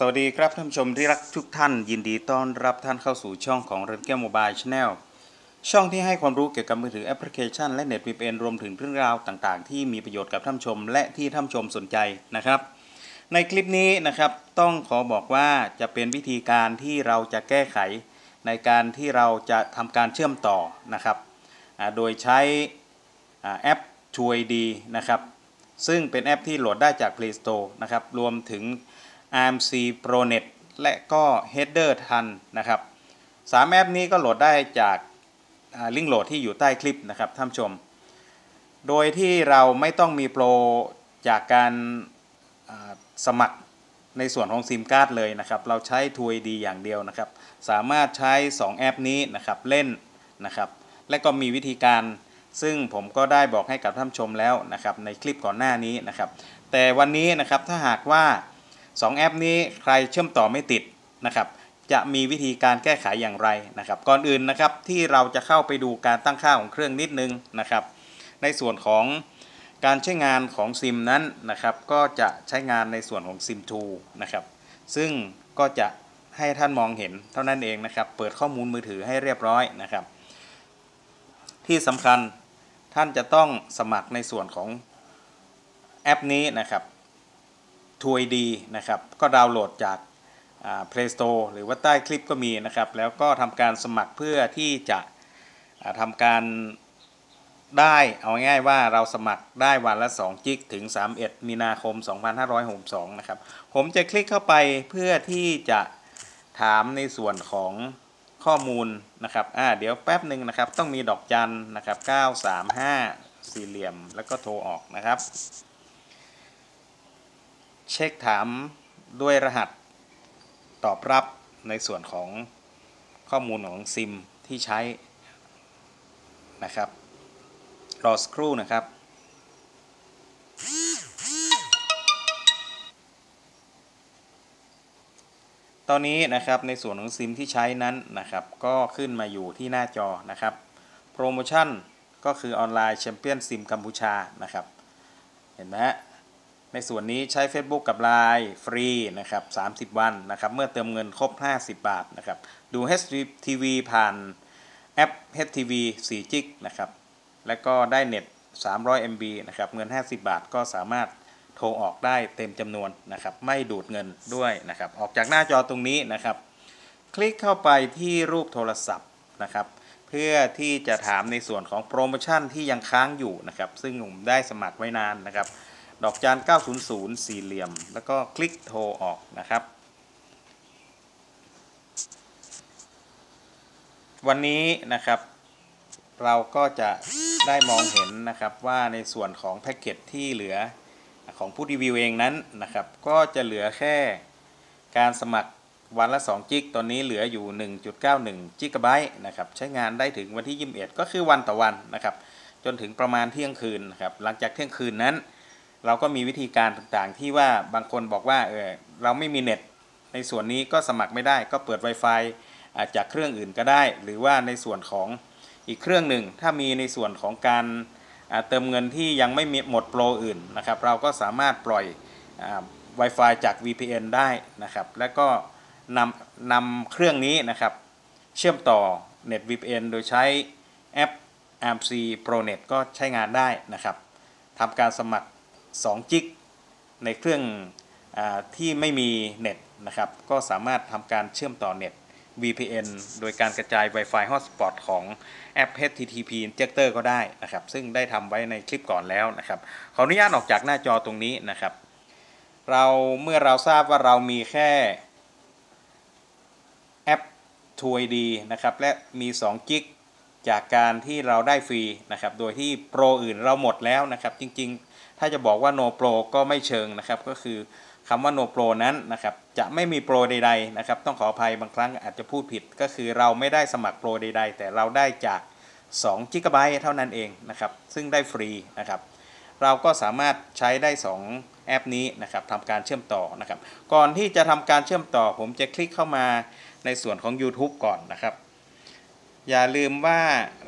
สวัสดีครับท่านผู้ชมที่รักทุกท่าน ยินดีต้อนรับท่านเข้าสู่ช่องของเรนเก้โมบายชาแนลช่องที่ให้ความรู้เกี่ยวกับมือถือแอปพลิเคชัน และเน็ต VPN รวมถึงเรื่องราวต่างๆ ที่มีประโยชน์กับท่านผู้ชม และที่ท่านผู้ชมสนใจนะครับ ในคลิปนี้นะครับต้องขอบอกว่าจะเป็นวิธีการที่เราจะแก้ไข ในการที่เราจะทำการเชื่อมต่อนะครับโดยใช้แอปช่วยดีนะครับซึ่งเป็นแอปที่โหลดได้จาก Play Store นะครับรวมถึง ARMC ProNet และก็ Header ทันนะครับสามแอปนี้ก็โหลดได้จากลิงก์โหลดที่อยู่ใต้คลิปนะครับท่านชม โดยที่เราไม่ต้องมีโปรจากการสมัครในส่วนของซิมการ์ดเลยนะครับ เราใช้ทวยดีอย่างเดียวนะครับ สามารถใช้ 2 แอปนี้นะครับเล่นนะครับ และก็มีวิธีการซึ่งผมก็ได้บอกให้กับท่านชมแล้วนะครับในคลิปก่อนหน้านี้นะครับ แต่วันนี้นะครับถ้าหากว่า 2 แอปนี้ใครเชื่อมต่อไม่ติดนะครับจะมีวิธีการแก้ไขอย่างไรนะครับก่อนอื่นนะครับที่เราจะเข้าไปดูการตั้งค่าของเครื่องนิดนึงนะครับ ในส่วนของการใช้งานของซิมนั้นนะครับ ก็จะใช้งานในส่วนของซิม2นะครับซึ่งก็จะให้ท่านมองเห็นเท่านั้นเองนะครับ เปิดข้อมูลมือถือให้เรียบร้อยนะครับ ที่สำคัญท่านจะต้องสมัครในส่วนของแอปนี้นะครับ ทวยดีนะครับก็ดาวน์โหลดจากา Play Store หรือว่าใต้คลิปก็มีนะครับ แล้วก็ทำการสมัครเพื่อที่จะทำการได้เอาง่ายว่าเราสมัครได้วันละ2จิกถึง 31 มีนาคม 2562 นะครับ ผมจะคลิกเข้าไปเพื่อที่จะถามในส่วนของข้อมูลนะครับอ่าเดี๋ยวแป๊บหนึ่งนะครับ ต้องมีดอกจันนะครับ 935 สี่เหลี่ยมแล้วก็โทรออกนะครับ เช็คถามด้วยรหัสตอบรับในส่วนของข้อมูลของซิมที่ใช้นะครับ รอสักครู่นะครับ ตอนนี้นะครับในส่วนของซิมที่ใช้นั้นนะครับ ก็ขึ้นมาอยู่ที่หน้าจอนะครับ โปรโมชั่นก็คือออนไลน์แชมเปี้ยนซิมกัมพูชานะครับ เห็นไหมฮะ ในส่วนนี้ใช้ Facebook กับ Line ฟรีนะครับ 30 วันนะครับ เมื่อเติมเงินครบ 50 บาทนะครับ ดู HTV ผ่านแอป HTV 4จิกนะครับ แล้วก็ได้เน็ต 300 MB นะครับ เงิน 50 บาทก็สามารถโทรออกได้เต็มจำนวนนะครับ ไม่ดูดเงินด้วยนะครับ ออกจากหน้าจอตรงนี้นะครับ คลิกเข้าไปที่รูปโทรศัพท์นะครับ เพื่อที่จะถามในส่วนของโปรโมชั่นที่ยังค้างอยู่นะครับ ซึ่งผมได้สมัครไว้นานนะครับ ดอกจาน 900 สี่เหลี่ยม แล้วก็คลิกโทรออกนะครับ วันนี้นะครับเราก็จะได้มองเห็นนะครับว่าในส่วนของแพ็กเกจที่เหลือของผู้รีวิวเองนั้นนะครับ ก็จะเหลือแค่การสมัครวันละ 2 จิก ตอนนี้เหลืออยู่ 1.91 จิกะไบต์นะครับ ใช้งานได้ถึงวันที่ 21 ก็คือวันต่อวันนะครับ จนถึงประมาณเที่ยงคืนนะครับ หลังจากเที่ยงคืนนั้น เราก็มีวิธีการต่างๆ ที่ว่าบางคนบอกว่าเออเราไม่มีเน็ต ในส่วนนี้ก็สมัครไม่ได้ ก็เปิด Wi-Fi อาจากเครื่องอื่นก็ได้ หรือว่าในส่วนของอีกเครื่องหนึ่ง ถ้ามีในส่วนของการเติมเงินที่ยังไม่มีหมดโปรอื่นนะครับ เราก็สามารถปล่อยอ Wi-Fi จาก VPN ได้นะครับ แล้วก็นำนำเครื่องนี้นะครับ เชื่อมต่อ Net VPN โดยใช้แอป AMC ProNet ก็ใช้งานได้นะครับทำการสมัคร 2จิกในเครื่องอที่ไม่มีเน็ตนะครับก็สามารถทำการเชื่อมต่อเน็ต VPN โดยการกระจาย Wi-Fi Hotspot ของแอป HTTP Injector ก็ได้นะครับ ซึ่งได้ทำไว้ในคลิปก่อนแล้วนะครับ ขออนุญาตออกจากหน้าจอตรงนี้นะครับ เราเมื่อเราทราบว่าเรามีแค่แอป 2ID นะครับ และมี2กิกจากการที่เราได้ฟรีนะครับ โดยที่โปรอื่นเราหมดแล้วนะครับ จริงๆ ถ้าจะบอกว่า no pro ก็ไม่เชิงนะครับก็คือคำว่า no pro นั้นนะครับจะไม่มีโปรใดๆนะครับต้องขออภัยบางครั้งอาจจะพูดผิด ก็คือเราไม่ได้สมัครโปรใด ๆ แต่เราได้จาก2 g b เท่านั้นเองนะครับซึ่งได้ฟรีนะครับเราก็สามารถใช้ได้ 2 แอปนี้นะครับทำการเชื่อมต่อนะครับก่อนที่จะทำการเชื่อมต่อ ผมจะคลิกเข้ามาในส่วนของ YouTube ก่อนนะครับ อย่าลืมว่า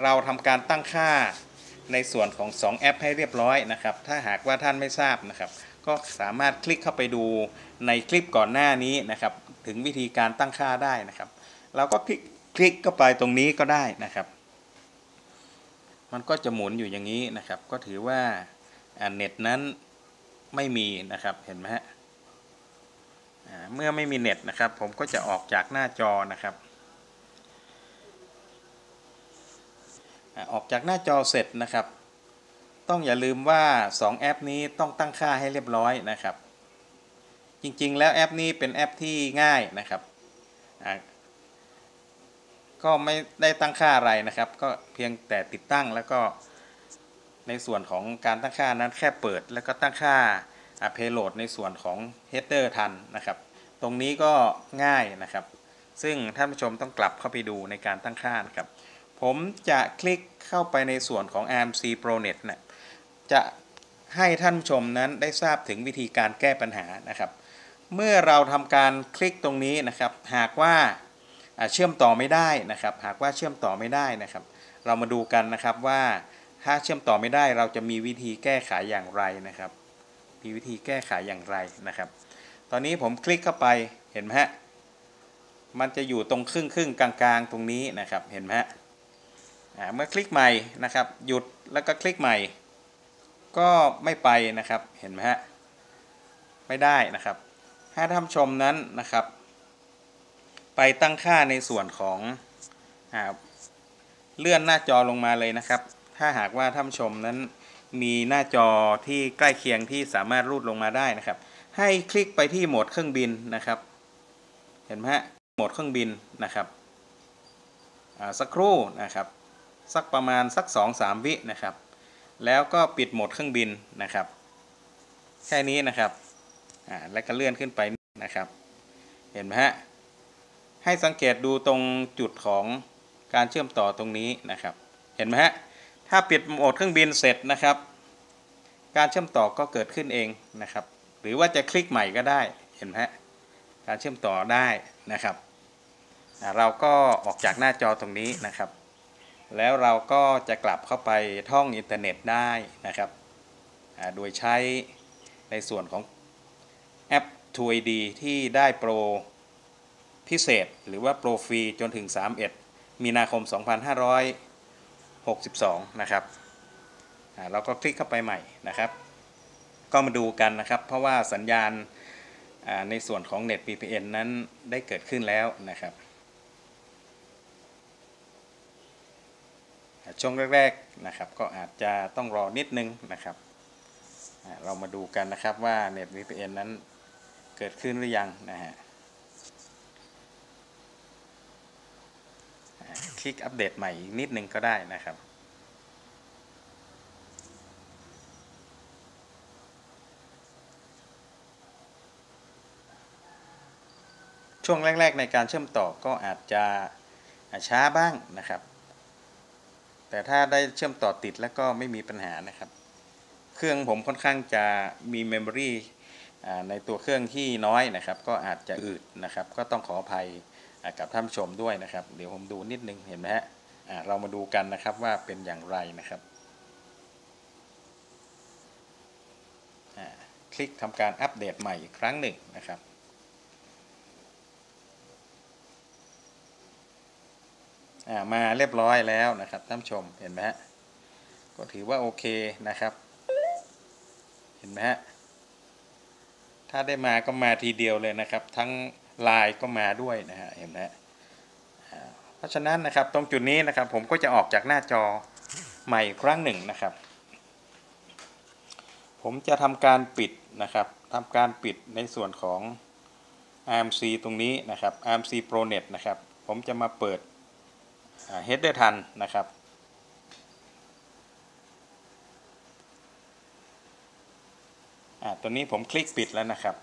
เราทำการตั้งค่า ในส่วนของ 2 แอปให้เรียบร้อยนะครับ ถ้าหากว่าท่านไม่ทราบนะครับ ก็สามารถคลิกเข้าไปดูในคลิปก่อนหน้านี้นะครับ ถึงวิธีการตั้งค่าได้นะครับ เราก็คลิกคลิกเข้าไปตรงนี้ก็ได้นะครับ มันก็จะหมุนอยู่อย่างนี้นะครับ ก็ถือว่าเน็ตนั้นไม่มีนะครับเห็นไหมฮะเมื่อไม่มีเน็ตนะครับ ผมก็จะออกจากหน้าจอนะครับ ออกจากหน้าจอเสร็จนะครับ ต้องอย่าลืมว่า 2 แอปนี้ต้องตั้งค่าให้เรียบร้อยนะครับ จริงๆ แล้วแอปนี้เป็นแอปที่ง่ายนะครับก็ไม่ได้ตั้งค่าอะไรนะครับ ก็เพียงแต่ติดตั้งแล้วก็ในส่วนของการตั้งค่านั้นแค่เปิด แล้วก็ตั้งค่าเพลโหลดในส่วนของ header ทันนะครับ ตรงนี้ก็ง่ายนะครับ ซึ่งท่านผู้ชมต้องกลับเข้าไปดูในการตั้งค่านะครับ ผมจะคลิกเข้าไปในส่วนของ ARMC ProNet นะจะให้ท่านชมนั้นได้ทราบถึงวิธีการแก้ปัญหานะครับ เมื่อเราทำการคลิกตรงนี้นะครับ หากว่าเชื่อมต่อไม่ได้นะครับ หากว่าเชื่อมต่อไม่ได้นะครับ เรามาดูกันนะครับว่าถ้าเชื่อมต่อไม่ได้เราจะมีวิธีแก้ไขอย่างไรนะครับ มีวิธีแก้ไขอย่างไรนะครับ ตอนนี้ผมคลิกเข้าไปเห็นไหมฮะมันจะอยู่ตรงครึ่งครึ่งกลางๆ ตรงนี้นะครับเห็นไหมฮะ เมื่อคลิกใหม่นะครับ หยุดแล้วก็คลิกใหม่ ก็ไม่ไปนะครับเห็นไหมฮะไม่ได้นะครับถ้าท่านชมนั้นนะครับ ไปตั้งค่าในส่วนของเลื่อนหน้าจอลงมาเลยนะครับ ถ้าหากว่าท่านชมนั้นมีหน้าจอที่ใกล้เคียงที่สามารถรูดลงมาได้นะครับ ให้คลิกไปที่โหมดเครื่องบินนะครับ เห็นไหมฮะโหมดเครื่องบินนะครับสักครู่นะครับ สักประมาณสัก 2-3 วินะครับ แล้วก็ปิดโหมดเครื่องบินนะครับ แค่นี้นะครับอ่าแล้วก็เลื่อนขึ้นไปนะครับ เห็นไหมฮะให้สังเกตดูตรงจุดของการเชื่อมต่อตรงนี้นะครับ เห็นไหมฮะถ้าปิดโหมดเครื่องบินเสร็จนะครับ การเชื่อมต่อก็เกิดขึ้นเองนะครับ หรือว่าจะคลิกใหม่ก็ได้เห็นไหมฮะการเชื่อมต่อได้นะครับเราก็ออกจากหน้าจอตรงนี้นะครับ แล้วเราก็จะกลับเข้าไปท่องอินเทอร์เน็ตได้นะครับโดยใช้ในส่วนของแอป 2ID ที่ได้โปรพิเศษ หรือว่าโปรฟรีจนถึง 31 มีนาคม 2562 นะครับเราก็คลิกเข้าไปใหม่นะครับ ก็มาดูกันนะครับ เพราะว่าสัญญาณในส่วนของ Net VPN นั้นได้เกิดขึ้นแล้วนะครับ ช่วงแรกๆนะครับก็อาจจะต้องรอนิดนึงนะครับ เรามาดูกันนะครับว่า Net VPN นั้นเกิดขึ้นหรือยังนะฮะคลิกอัปเดตใหม่อีกนิดนึงก็ได้นะครับช่วงแรก ๆ ในการเชื่อมต่อก็อาจจะช้าบ้างนะครับ แต่ถ้าได้เชื่อมต่อติดแล้วก็ไม่มีปัญหานะครับ เครื่องผมค่อนข้างจะมีเมมโมรีในตัวเครื่องที่น้อยนะครับ ก็อาจจะอืดนะครับ ก็ต้องขออภัยกับท่านผู้ชมด้วยนะครับ เดี๋ยวผมดูนิดนึงเห็นไหมฮะเรามาดูกันนะครับว่าเป็นอย่างไรนะครับคลิกทำการอัปเดตใหม่อีกครั้งหนึ่งนะครับ มาเรียบร้อยแล้วนะครับท่านชมเห็นไหมฮะก็ถือว่าโอเคนะครับ เห็นไหมฮะถ้าได้มาก็มาทีเดียวเลยนะครับ ทั้งลายก็มาด้วยนะฮะเห็นไหมเพราะฉะนั้นนะครับตรงจุดนี้นะครับ ผมก็จะออกจากหน้าจอใหม่ครั้งหนึ่งนะครับ ผมจะทำการปิดนะครับทำการปิดในส่วนของ ARMC ตรงนี้นะครับ ARMC ProNet นะครับ ผมจะมาเปิด เฮดเดอร์ทันนะครับ ตัวนี้ผมคลิกปิดแล้วนะครับ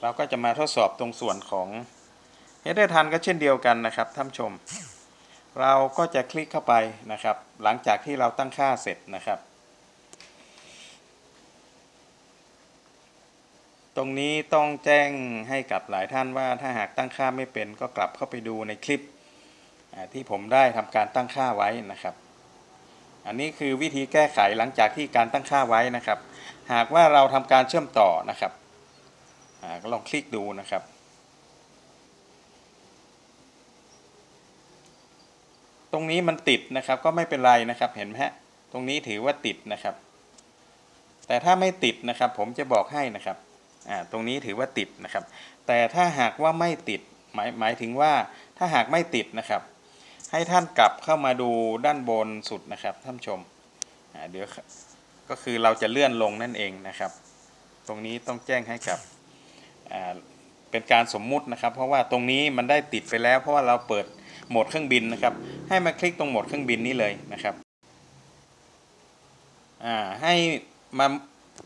เราก็จะมาทดสอบตรงส่วนของเฮดเดอร์ทันก็เช่นเดียวกันนะครับท่านชม เราก็จะคลิกเข้าไปนะครับ หลังจากที่เราตั้งค่าเสร็จนะครับ ตรงนี้ต้องแจ้งให้กับหลายท่านว่าถ้าหากตั้งค่าไม่เป็นก็กลับเข้าไปดูในคลิป ที่ผมได้ทำการตั้งค่าไว้นะครับ อันนี้คือวิธีแก้ไขหลังจากที่การตั้งค่าไว้นะครับ หากว่าเราทำการเชื่อมต่อนะครับก็ลองคลิกดูนะครับตรงนี้มันติดนะครับก็ไม่เป็นไรนะครับเห็นไหมฮะตรงนี้ถือว่าติดนะครับ แต่ถ้าไม่ติดนะครับ ผมจะบอกให้นะครับอ่าตรงนี้ถือว่าติดนะครับ แต่ถ้าหากว่าไม่ติดหมายหมายถึงว่าถ้าหากไม่ติดนะครับ ให้ท่านกลับเข้ามาดูด้านบนสุดนะครับท่านชมเดี๋ยวก็คือเราจะเลื่อนลงนั่นเองนะครับ ตรงนี้ต้องแจ้งให้กับเป็นการสมมุตินะครับ เพราะว่าตรงนี้มันได้ติดไปแล้ว เพราะว่าเราเปิดโหมดเครื่องบินนะครับ ให้มาคลิกตรงโหมดเครื่องบินนี้เลยนะครับให้มา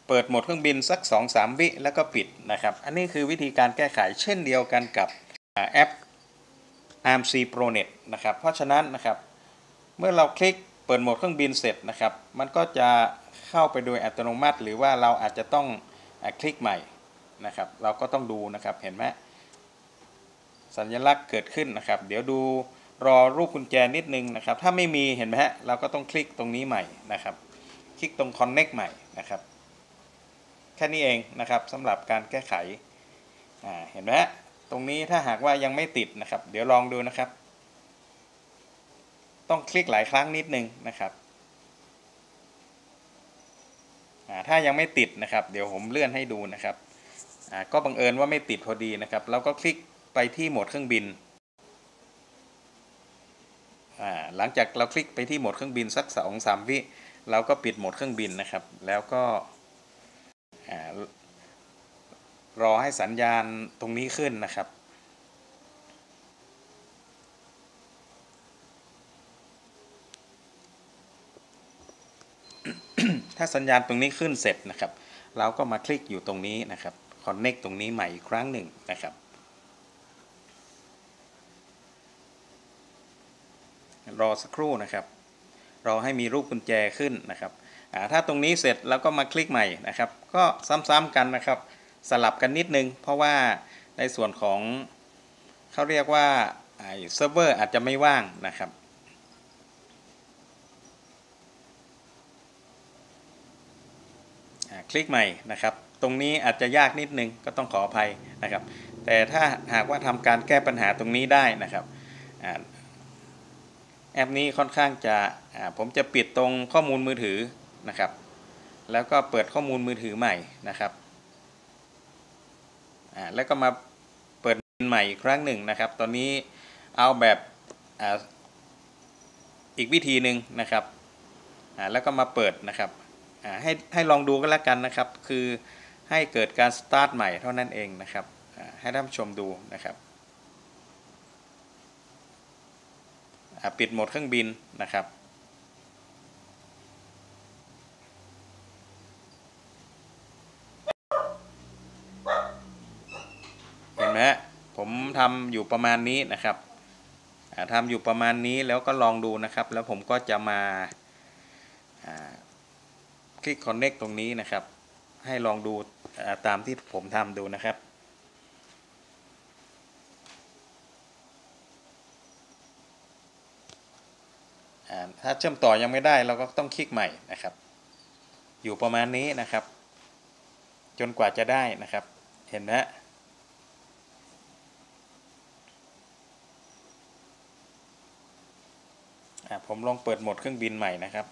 เปิดโหมดเครื่องบินสัก 2-3 วิแล้วก็ปิดนะครับ อันนี้คือวิธีการแก้ไขเช่นเดียวกันกับอแอป ARMC ProNet นะครับ เพราะฉะนั้นนะครับ เมื่อเราคลิกเปิดโหมดเครื่องบินเสร็จนะครับ มันก็จะเข้าไปโดยอัตโนมัติ หรือว่าเราอาจจะต้องอคลิกใหม่นะครับ เราก็ต้องดูนะครับ เห็นไหมสัญลักษณ์เกิดขึ้นนะครับ เดี๋ยวดูรอรูปกุญแจนิดนึงนะครับ ถ้าไม่มีเห็นไหมฮะ เราก็ต้องคลิกตรงนี้ใหม่นะครับ คลิกตรง Connect ใหม่นะครับ แค่นี้เองนะครับสำหรับการแก้ไข อ่า เห็นไหมฮะ ตรงนี้ถ้าหากว่ายังไม่ติดนะครับ เดี๋ยวลองดูนะครับ ต้องคลิกหลายครั้งนิดนึงนะครับถ้ายังไม่ติดนะครับ เดี๋ยวผมเลื่อนให้ดูนะครับก็บังเอิญว่าไม่ติดพอดีนะครับเราก็คลิกไปที่โหมดเครื่องบิน หลังจากเราคลิกไปที่โหมดเครื่องบินสักสองสามวิเราก็ปิดโหมดเครื่องบินนะครับ แล้วก็ รอให้สัญญาณตรงนี้ขึ้นนะครับ ถ้าสัญญาณตรงนี้ขึ้นเสร็จนะครับ เราก็มาคลิกอยู่ตรงนี้นะครับ Connect ตรงนี้ใหม่อีกครั้งหนึ่งนะครับรอสักครู่นะครับ รอให้มีรูปกุญแจขึ้นนะครับ ถ้าตรงนี้เสร็จแล้วก็มาคลิกใหม่นะครับ ก็ซ้ำๆกันนะครับ สลับกันนิดนึง เพราะว่าในส่วนของเขาเรียกว่าเซิร์ฟเวอร์อาจจะไม่ว่างนะครับคลิกใหม่นะครับ ตรงนี้อาจจะยากนิดนึงก็ต้องขออภัยนะครับ แต่ถ้าหากว่าทำการแก้ปัญหาตรงนี้ได้นะครับแอปนี้ค่อนข้างจะผมจะปิดตรงข้อมูลมือถือนะครับ แล้วก็เปิดข้อมูลมือถือใหม่นะครับ อ่าแล้วก็มาเปิดใหม่อีกครั้งหนึ่งนะครับ ตอนนี้เอาแบบอ่าอีกวิธีหนึ่งนะครับอ่าแล้วก็มาเปิดนะครับอ่าให้ให้ลองดูกันแล้วกันนะครับ คือให้เกิดการสตาร์ทใหม่เท่านั้นเองนะครับอ่าให้ท่านชมดูนะครับปิดโหมดเครื่องบินนะครับ ผมทำอยู่ประมาณนี้นะครับทำอยู่ประมาณนี้แล้วก็ลองดูนะครับ แล้วผมก็จะมาคลิก Connect ตรงนี้นะครับ ให้ลองดูตามที่ผมทำดูนะครับถ้าเชื่อมต่อยังไม่ได้เราก็ต้องคลิกใหม่นะครับ อยู่ประมาณนี้นะครับ จนกว่าจะได้นะครับ เห็นไหมผมลองเปิดโหมดเครื่องบินใหม่นะครับ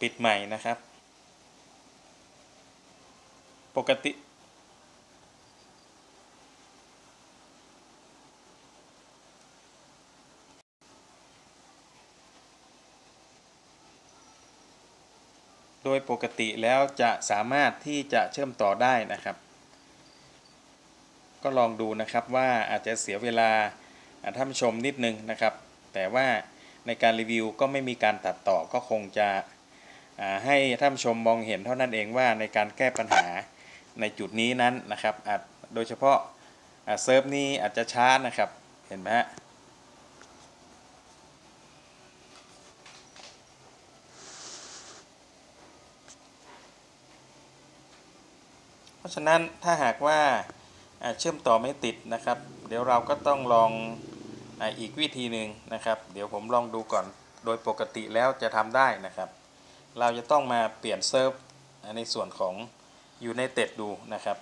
ปิดใหม่นะครับ ปกติ โดยปกติแล้วจะสามารถที่จะเชื่อมต่อได้นะครับ ก็ลองดูนะครับว่าอาจจะเสียเวลาท่านชมนิดนึงนะครับ แต่ว่าในการรีวิวก็ไม่มีการตัดต่อก็คงจะให้ท่านชมมองเห็นเท่านั้นเองว่าในการแก้ปัญหาในจุดนี้นั้นนะครับโดยเฉพาะเซิร์ฟนี้อาจจะช้านะครับ เห็นไหมฮะ ราะฉะนั้นถ้าหากว่าเชื่อมต่อไม่ติดนะครับ เดี๋ยวเราก็ต้องลองอีกวิธีหนึ่งนะครับ เดี๋ยวผมลองดูก่อนโดยปกติแล้วจะทำได้นะครับ เราจะต้องมาเปลี่ยนเซิร์ฟในส่วนของ United ดูนะครับ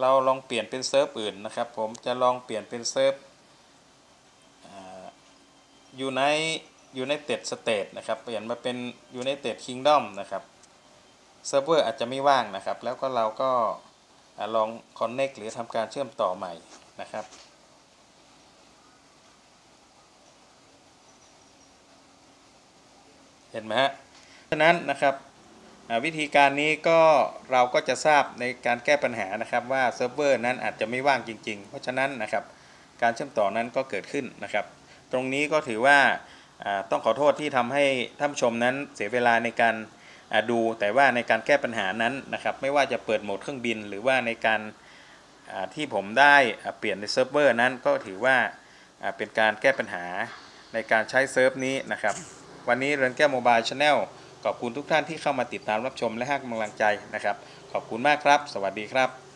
เราลองเปลี่ยนเป็นเซิร์ฟอื่นนะครับ ผมจะลองเปลี่ยนเป็นเซิร์ฟยูไนยูไนเต็ดสเตทนะครับ เปลี่ยนมาเป็น United Kingdom นะครับ เซิร์ฟเวอร์อาจจะไม่ว่างนะครับ แล้วก็เราก็ ลอง Connect หรือทำการเชื่อมต่อใหม่นะครับ เห็นไหมฮะฉะนั้นนะครับวิธีการนี้ก็เราก็จะทราบในการแก้ปัญหานะครับว่าเซิร์ฟเวอร์นั้นอาจจะไม่ว่างจริง ๆ เพราะฉะนั้นนะครับการเชื่อมต่อนั้นก็เกิดขึ้นนะครับ ตรงนี้ก็ถือว่าต้องขอโทษที่ทำให้ท่านผู้ชมนั้นเสียเวลาในการ ดูแต่ว่าในการแก้ปัญหานั้นนะครับไม่ว่าจะเปิดโหมดเครื่องบิน หรือว่าในการที่ผมได้เปลี่ยนในเซิร์ฟเวอร์นั้นก็ถือว่าอ่าเป็นการแก้ปัญหาในการใช้เซิร์ฟนี้นะครับ วันนี้เรือนแก้วโมบายชาแนลขอบคุณทุกท่านที่เข้ามาติดตามรับชมและให้กำลังใจนะครับ ขอบคุณมากครับ สวัสดีครับ